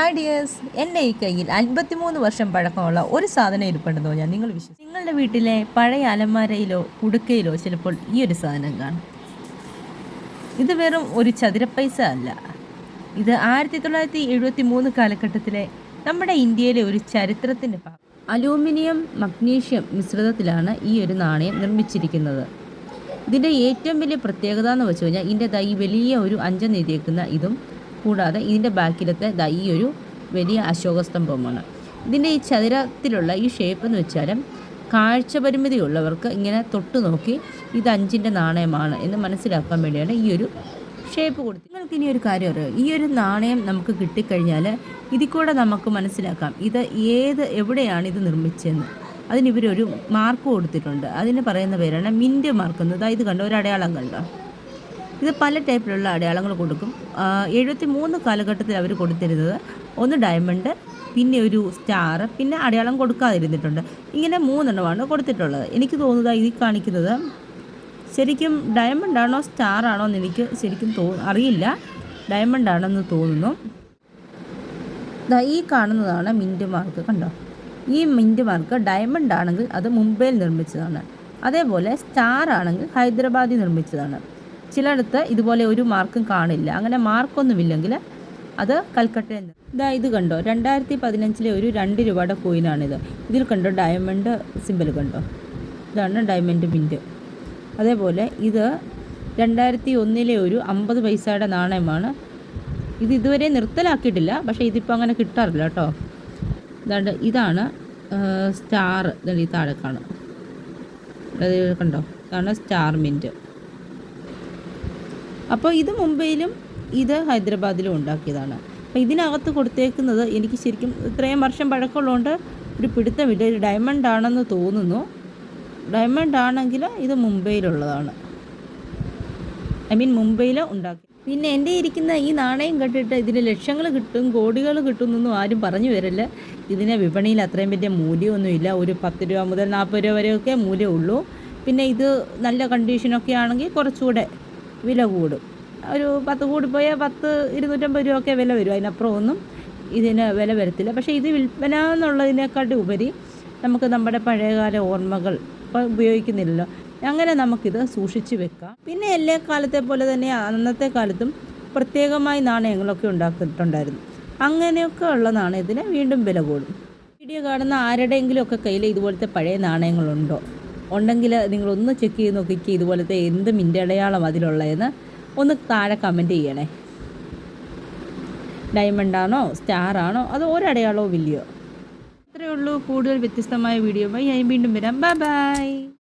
Hi dears എന്റെ ഈ കയ്യിൽ അൻപത്തിമൂന്ന് വർഷം പഴക്കമുള്ള ഒരു സാധനം ഇരിപ്പുണ്ടെന്ന് ഞാൻ നിങ്ങൾ വിശ്വസിക്കും നിങ്ങളുടെ വീട്ടിലെ പഴയ അലമാരയിലോ കുടുക്കയിലോ ചിലപ്പോൾ ഈ ഒരു സാധനം കാണും. ഇത് വെറും ഒരു ചതുരപ്പൈസ അല്ല. ഇത് ആയിരത്തി തൊള്ളായിരത്തി എഴുപത്തി മൂന്ന് കാലഘട്ടത്തിലെ നമ്മുടെ ഇന്ത്യയിലെ ഒരു ചരിത്രത്തിന്റെ ഭാഗം. അലൂമിനിയം മഗ്നീഷ്യം മിശ്രിതത്തിലാണ് ഈ ഒരു നാണയം നിർമ്മിച്ചിരിക്കുന്നത്. ഇതിന്റെ ഏറ്റവും വലിയ പ്രത്യേകത എന്ന് വെച്ച് കഴിഞ്ഞാൽ ഇതിന്റെ വലിയ ഒരു അഞ്ചം നീതിയേക്കുന്ന ഇതും കൂടാതെ ഇതിന്റെ ബാക്കിലത്തെ ദാ ഈ ഒരു വലിയ അശോകസ്തംഭമാണ്. ഇതിന്റെ ഈ ചതുരത്തിലുള്ള ഈ ഷേപ്പ് എന്ന് വെച്ചാൽ കാഴ്ച പരിമിതിയുള്ളവർക്ക് ഇങ്ങനെ തൊട്ട് നോക്കി ഇത് അഞ്ചിന്റെ നാണയമാണ് എന്ന് മനസ്സിലാക്കാൻ വേണ്ടിയാണ് ഈ ഒരു ഷേപ്പ് കൊടുത്തത് നിങ്ങൾക്ക് ഇനി ഒരു കാര്യം അറിയാം? ഈ ഒരു നാണയം നമുക്ക് കിട്ടിക്കഴിഞ്ഞാൽ ഇതിൽ കൂടെ നമുക്ക് മനസ്സിലാക്കാം ഇത് ഏത് എവിടെയാണ് ഇത് നിർമ്മിച്ചതെന്ന്. അതിന് ഇവരൊരു മാർക്ക് കൊടുത്തിട്ടുണ്ട്. അതിന് പറയുന്ന പേരാണ് മിന്റ് മാർക്ക് എന്ന്. ഇത് കണ്ടോ? ഒരു അടയാളം കണ്ടോ? ഇത് പല ടൈപ്പിലുള്ള അടയാളങ്ങൾ കൊടുക്കും. എഴുപത്തി മൂന്ന് കാലഘട്ടത്തിൽ അവർ കൊടുത്തിരുന്നത് ഒന്ന് ഡയമണ്ട് പിന്നെ ഒരു സ്റ്റാർ പിന്നെ അടയാളം കൊടുക്കാതിരുന്നിട്ടുണ്ട്. ഇങ്ങനെ മൂന്നെണ്ണമാണ് കൊടുത്തിട്ടുള്ളത്. എനിക്ക് തോന്നുന്നത് ഇതിൽ കാണിക്കുന്നത് ശരിക്കും ഡയമണ്ട് ആണോ സ്റ്റാർ ആണോ എന്ന് എനിക്ക് ശരിക്കും തോ അറിയില്ല. ഡയമണ്ട് ആണെന്ന് തോന്നുന്നു. ഈ കാണുന്നതാണ് മിന്റ് മാർക്ക് കണ്ടോ? ഈ മിന്റ് മാർക്ക് ഡയമണ്ട് ആണെങ്കിൽ അത് മുംബൈയിൽ നിർമ്മിച്ചതാണ്. അതേപോലെ സ്റ്റാർ ആണെങ്കിൽ ഹൈദരാബാദിൽ നിർമ്മിച്ചതാണ്. ചിലയിടത്ത് ഇതുപോലെ ഒരു മാർക്കും കാണില്ല. അങ്ങനെ മാർക്കൊന്നുമില്ലെങ്കിൽ അത് കൽക്കട്ടയിൽ നിന്ന്. ഇതാ ഇത് കണ്ടോ? രണ്ടായിരത്തി പതിനഞ്ചിലെ ഒരു രണ്ട് രൂപയുടെ കോയിനാണിത്. ഇതിൽ കണ്ടോ? ഡയമണ്ട് സിമ്പിൾ കണ്ടോ? ഇതാണ് ഡയമണ്ട് മിന്റ് അതേപോലെ ഇത് രണ്ടായിരത്തി ഒന്നിലെ ഒരു അമ്പത് പൈസയുടെ നാണയമാണ്. ഇത് ഇതുവരെ നിർത്തലാക്കിയിട്ടില്ല. പക്ഷേ ഇതിപ്പോൾ അങ്ങനെ കിട്ടാറില്ല കേട്ടോ. ഇതാണ്ട് ഇതാണ് സ്റ്റാർ. ഈ താഴെ കാണും. കണ്ടോ? ഇതാണ് സ്റ്റാർ മിന്റ് അപ്പോൾ ഇത് മുംബൈയിലും ഇത് ഹൈദരാബാദിലും ഉണ്ടാക്കിയതാണ്. അപ്പോൾ ഇതിനകത്ത് കൊടുത്തേക്കുന്നത് എനിക്ക് ശരിക്കും ഇത്രയും വർഷം പഴക്കമുള്ളതുകൊണ്ട് ഒരു പിടുത്തമില്ല. ഒരു ഡയമണ്ട് ആണെന്ന് തോന്നുന്നു. ഡയമണ്ട് ആണെങ്കിൽ ഇത് മുംബൈയിലുള്ളതാണ്. ഐ മീൻ മുംബൈയിൽ ഉണ്ടാക്കി. പിന്നെ എന്റെ ഇരിക്കുന്ന ഈ നാണയം കെട്ടിട്ട് ഇതിന് ലക്ഷങ്ങൾ കിട്ടും കോടികൾ കിട്ടുമെന്നൊന്നും ആരും പറഞ്ഞു വരില്ല. ഇതിന് വിപണിയിൽ അത്രയും വലിയ മൂല്യമൊന്നുമില്ല. ഒരു പത്ത് രൂപ മുതൽ നാൽപ്പത് രൂപ വരെയൊക്കെ മൂല്യമുള്ളൂ. പിന്നെ ഇത് നല്ല കണ്ടീഷനൊക്കെ ആണെങ്കിൽ കുറച്ചുകൂടെ വില കൂടും. ഒരു പത്ത് കൂടിപ്പോയാൽ പത്ത് ഇരുന്നൂറ്റമ്പത് രൂപയൊക്കെ വില വരും. അതിനപ്പുറം ഒന്നും ഇതിന് വില വരത്തില്ല. പക്ഷേ ഇത് വിൽപ്പന എന്നുള്ളതിനേക്കാട്ടി ഉപരി നമുക്ക് നമ്മുടെ പഴയകാല ഓർമ്മകൾ ഇപ്പോൾ ഉപയോഗിക്കുന്നില്ലല്ലോ. അങ്ങനെ നമുക്കിത് സൂക്ഷിച്ച് വെക്കാം. പിന്നെ എല്ലാ കാലത്തെ പോലെ തന്നെ അന്നത്തെ കാലത്തും പ്രത്യേകമായി നാണയങ്ങളൊക്കെ ഉണ്ടാക്കിയിട്ടുണ്ടായിരുന്നു. അങ്ങനെയൊക്കെ ഉള്ള നാണയത്തിന് വീണ്ടും വില കൂടും. വീഡിയോ കാണുന്ന ആരുടെയെങ്കിലും ഒക്കെ കയ്യിൽ ഇതുപോലത്തെ പഴയ നാണയങ്ങളുണ്ടോ? ഉണ്ടെങ്കിൽ നിങ്ങളൊന്ന് ചെക്ക് ചെയ്ത് നോക്കിക്കുക ഇതുപോലത്തെ എന്ത് മിന്റെ അടയാളം അതിലുള്ളതെന്ന് ഒന്ന് താഴെ കമന്റ് ചെയ്യണേ. ഡയമണ്ടാണോ സ്റ്റാർ ആണോ അതോ ഒരടയാളോ ഇല്ലയോ അത്രയേ ഉള്ളൂ. കൂടുതൽ വ്യത്യസ്തമായ വീഡിയോ ഞാൻ വീണ്ടും വരാം. Bye bye